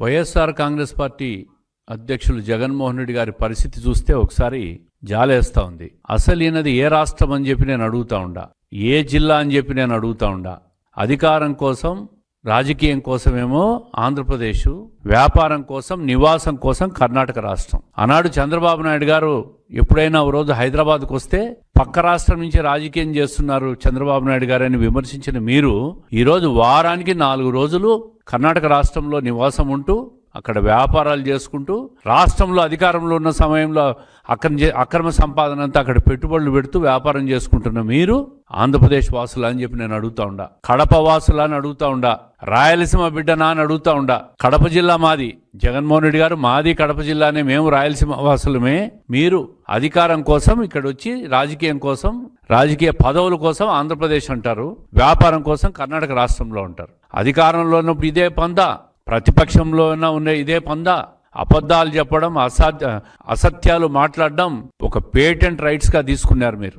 YSR Congress party అధ్యక్షులు జగన్మోహన్ రెడ్డి గారి పరిస్థితి చూస్తే ఒకసారి జాలేస్తా ఉంది. అసలు ఈయనది ఏ రాష్ట్రం అని చెప్పి నేను అడుగుతా ఉండా. ఏ జిల్లా అని చెప్పి నేను అడుగుతా ఉండా. అధికారం కోసం రాజకీయం కోసమేమో ఆంధ్రప్రదేశ్ వ్యాపారం కోసం నివాసం కోసం కర్ణాటక రాష్ట్రం. ఆనాడు చంద్రబాబు నాయుడు గారు ఎప్పుడైనా ఓ రోజు హైదరాబాద్కు వస్తే పక్క రాష్ట్రం నుంచి రాజకీయం చేస్తున్నారు చంద్రబాబు నాయుడు గారని విమర్శించిన మీరు ఈరోజు వారానికి నాలుగు రోజులు కర్ణాటక రాష్ట్రంలో నివాసం ఉంటూ అక్కడ వ్యాపారాలు చేసుకుంటూ రాష్ట్రంలో అధికారంలో ఉన్న సమయంలో అక్రమ అక్రమ సంపాదన అంతా అక్కడ పెట్టుబడులు పెడుతూ వ్యాపారం చేసుకుంటున్న మీరు ఆంధ్రప్రదేశ్ వాసులా అని చెప్పి నేను అడుగుతా ఉండా. కడప వాసులా అని అడుగుతా ఉండా. రాయలసీమ బిడ్డనా అని అడుగుతా ఉండా. కడప జిల్లా మాది. జగన్మోహన్ రెడ్డి గారు మాది కడప జిల్లానే మేము రాయలసీమ వాసులమే. మీరు అధికారం కోసం ఇక్కడ వచ్చి రాజకీయం కోసం రాజకీయ పదవుల కోసం ఆంధ్రప్రదేశ్ అంటారు. వ్యాపారం కోసం కర్ణాటక రాష్ట్రంలో ఉంటారు అధికారంలో ఉన్నప్పుడు ఇదే పందా. ప్రతిపక్షంలో ఉన్న ఇదే పందా. అబద్ధాలు చెప్పడం అసాధ్య అసత్యాలు మాట్లాడడం ఒక పేటెంట్ రైట్స్గా తీసుకున్నారు మీరు.